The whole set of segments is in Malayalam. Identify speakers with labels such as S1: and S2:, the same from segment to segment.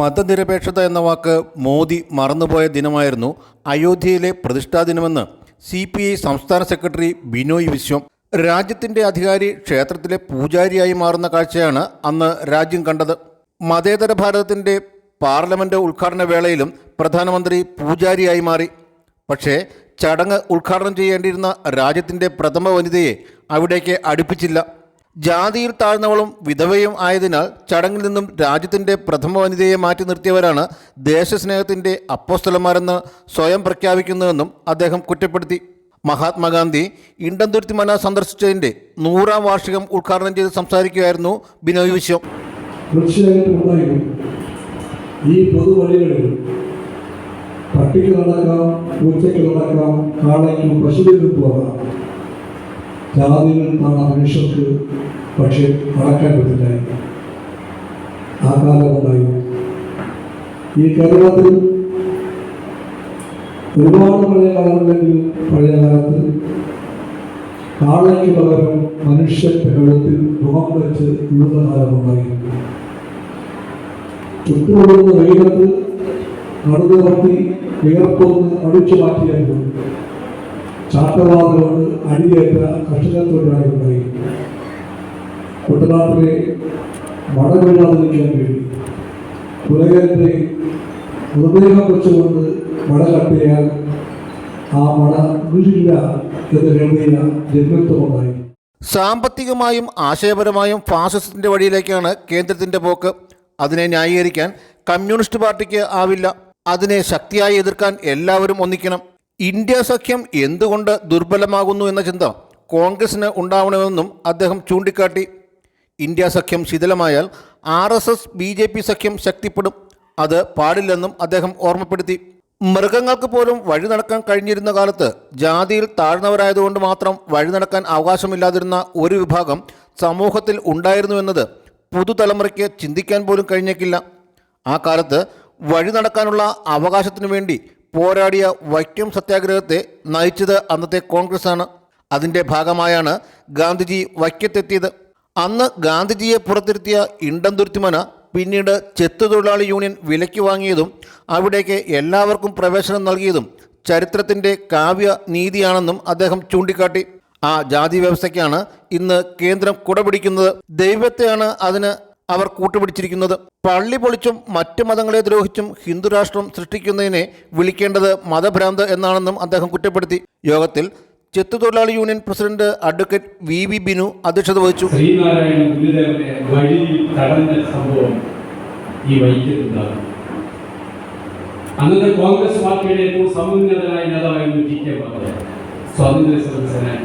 S1: മതനിരപേക്ഷത എന്ന വാക്ക് മോദി മറന്നുപോയ ദിനമായിരുന്നു അയോധ്യയിലെ പ്രതിഷ്ഠാ ദിനമെന്ന് സി പി ഐ സംസ്ഥാന സെക്രട്ടറി ബിനോയ് വിശ്വം. രാജ്യത്തിന്റെ അധികാരി ക്ഷേത്രത്തിലെ പൂജാരിയായി മാറുന്ന കാഴ്ചയാണ് അന്ന് രാജ്യം കണ്ടത്. മതേതര ഭാരതത്തിന്റെ പാർലമെന്റ് ഉദ്ഘാടന വേളയിലും പ്രധാനമന്ത്രി പൂജാരിയായി മാറി. പക്ഷേ ചടങ്ങ് ഉദ്ഘാടനം ചെയ്യേണ്ടിയിരുന്ന രാജ്യത്തിന്റെ പ്രഥമ വനിതയെ അവിടേക്ക് അടുപ്പിച്ചില്ല. ജാതിയിൽ താഴ്ന്നവളും വിധവയും ആയതിനാൽ ചടങ്ങിൽ നിന്നും രാജ്യത്തിന്റെ പ്രഥമ വനിതയെ മാറ്റി നിർത്തിയവരാണ് ദേശസ്നേഹത്തിന്റെ അപ്പോസ്തലന്മാരെന്ന് സ്വയം പ്രഖ്യാപിക്കുന്നതെന്നും അദ്ദേഹം കുറ്റപ്പെടുത്തി. മഹാത്മാഗാന്ധി ഇണ്ടന്തുരുത്തി മന സന്ദർശിച്ചതിന്റെ നൂറാം വാർഷികം ഉദ്ഘാടനം ചെയ്ത് സംസാരിക്കുകയായിരുന്നു ബിനോയ് വിശ്വം.
S2: ഈ പൊതുവഴികളിൽ പട്ടിക്ക് നടക്കാം പൂച്ചയ്ക്ക് നടക്കാം കാളയ്ക്കും പശുവിനും പോകാം. നിന്നാണ് മനുഷ്യർക്ക് പക്ഷേ നടക്കാൻ പറ്റില്ലായിരുന്നു ആ കാലമുണ്ടായി ഈ കേരളത്തിൽ ഒരുപാട് പഴയ കാലമുണ്ടെങ്കിലും പഴയ കാലത്ത് കാളയ്ക്ക് പകരം മനുഷ്യന്റെ കേരളത്തിൽ മുഖം വെച്ച് യുദ്ധകാലമുണ്ടായി. ചുറ്റുമുള്ള വെയിലത്ത് നടന്നു നിർത്തി വിയർപ്പൊന്ന് അടിച്ചു മാറ്റിയായിരുന്നു ചാട്ടവാദം കൊണ്ട് അടിയേറ്റ കർഷക തൊഴിലാളികളുണ്ടായി കുട്ടനാട്ടിലെ മഴ നിൽക്കാൻ വേണ്ടി പുലകരത്തെ മൃതദേഹം വെച്ചുകൊണ്ട് മഴ കട്ടിയാൽ ആ മഴ വീഴില്ല എന്ന് കരുതിയ ജന്മത്വമുണ്ടായി.
S1: സാമ്പത്തികമായും ആശയപരമായും ഫാസിസത്തിന്റെ വഴിയിലേക്കാണ് കേന്ദ്രത്തിന്റെ പോക്ക്. അതിനെ ന്യായീകരിക്കാൻ കമ്മ്യൂണിസ്റ്റ് പാർട്ടിക്ക് ആവില്ല. അതിനെ ശക്തിയായി എതിർക്കാൻ എല്ലാവരും ഒന്നിക്കണം. ഇന്ത്യ സഖ്യം എന്തുകൊണ്ട് ദുർബലമാകുന്നു എന്ന ചിന്ത കോൺഗ്രസിന് ഉണ്ടാവണമെന്നും അദ്ദേഹം ചൂണ്ടിക്കാട്ടി. ഇന്ത്യ സഖ്യം ശിഥിലമായാൽ R S S B J P സഖ്യം ശക്തിപ്പെടും. അത് പാടില്ലെന്നും അദ്ദേഹം ഓർമ്മപ്പെടുത്തി. മൃഗങ്ങൾക്ക് പോലും വഴി നടക്കാൻ കഴിഞ്ഞിരുന്ന കാലത്ത് ജാതിയിൽ താഴ്ന്നവരായതുകൊണ്ട് മാത്രം വഴി നടക്കാൻ അവകാശമില്ലാതിരുന്ന ഒരു വിഭാഗം സമൂഹത്തിൽ ഉണ്ടായിരുന്നു എന്നത് പുതുതലമുറയ്ക്ക് ചിന്തിക്കാൻ പോലും കഴിഞ്ഞേക്കില്ല. ആ കാലത്ത് വഴി നടക്കാനുള്ള അവകാശത്തിനു വേണ്ടി പോരാടിയ വൈക്കം സത്യാഗ്രഹത്തെ നയിച്ചത് അന്നത്തെ കോൺഗ്രസ് ആണ് അതിന്റെ ഭാഗമായാണ് ഗാന്ധിജി വൈക്കത്തെത്തിയത്. അന്ന് ഗാന്ധിജിയെ പുറത്തിരുത്തിയ ഇണ്ടംതുരുത്തിമന പിന്നീട് ചെത്തു തൊഴിലാളി യൂണിയൻ വിലയ്ക്ക് വാങ്ങിയതും അവിടേക്ക് എല്ലാവർക്കും പ്രവേശനം നൽകിയതും ചരിത്രത്തിന്റെ കാവ്യ നീതിയാണെന്നും അദ്ദേഹം ചൂണ്ടിക്കാട്ടി. ആ ജാതി വ്യവസ്ഥയ്ക്കാണ് ഇന്ന് കേന്ദ്രം കുടപിടിക്കുന്നത്. ദൈവത്തെയാണ് അതിന് അവർ കൂട്ടുപിടിച്ചിരിക്കുന്നത്. പള്ളി പൊളിച്ചും മറ്റ് മതങ്ങളെ ദ്രോഹിച്ചും ഹിന്ദുരാഷ്ട്രം സൃഷ്ടിക്കുന്നതിനെ വിളിക്കേണ്ടത് മതഭ്രാന്ത് എന്നാണെന്നും അദ്ദേഹം കുറ്റപ്പെടുത്തി. യോഗത്തിൽ ചെത്തു തൊഴിലാളി union president advocate V V Binu അധ്യക്ഷത വഹിച്ചു.
S3: അന്നത്തെ കോൺഗ്രസ് പാർട്ടിയുടെ ഏറ്റവും സമുന്നതനായ നേതാവായിരുന്നു ടി കെ ബാബു സ്വാതന്ത്ര്യ സദസ്സനായി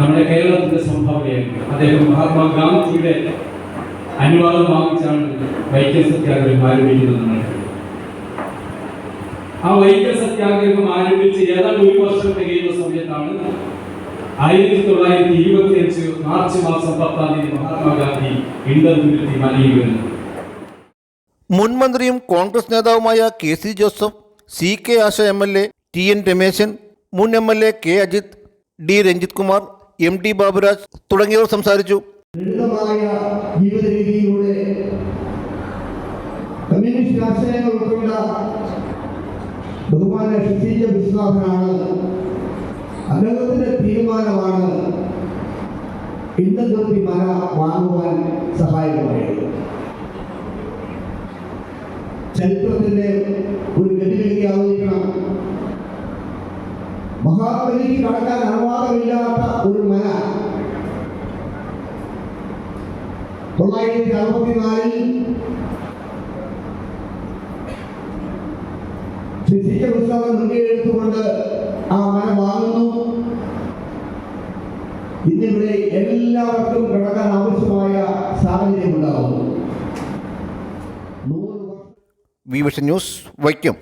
S3: നമ്മുടെ കേരളത്തിന്റെ സംഭാവനയായിരുന്നു അദ്ദേഹം മഹാത്മാഗാന്ധിയുടെ അനുവാദം വാങ്ങിച്ചാണ് വൈക്കം സത്യാഗ്രഹം ആരംഭിക്കുന്നത് ആ വൈക്കം സത്യാഗ്രഹം ആരംഭിച്ച് ഏതാണ്ട് ഒരു വർഷം തികയുന്ന സമയത്താണ് ആയിരത്തി തൊള്ളായിരത്തി ഇരുപത്തി അഞ്ച് മാർച്ച് മാസം പത്താം തീയതി മഹാത്മാഗാന്ധി ഇണ്ടതുരുത്തി മലയിൽ വരുന്നത്.
S1: മുൻ കോൺഗ്രസ് നേതാവുമായ K C Joseph C K Asha M L A T N Rameshan മുൻ M L A K Ajith D Ranjith Kumar M T Baburaj തുടങ്ങിയവർ സംസാരിച്ചു.
S4: തീരുമാനമാണ് ചരിത്രത്തിന്റെ ഒരു ഗതിവിധി മഹാബലിക്ക് കടക്കാൻ അനുവാദമില്ലാത്ത ഒരു മല തൊള്ളായിരത്തി അറുപത്തിനാലിൽ ഫിസിക്കൽ പുസ്തകം മുൻകൈയെടുത്തുകൊണ്ട് ആ മന വാങ്ങുന്നു. ഇന്നിവിടെ എല്ലാവർക്കും കിടക്കാൻ ആവശ്യമായ സാഹചര്യം ഉണ്ടാകുന്നു.
S1: Vision news Vaikom.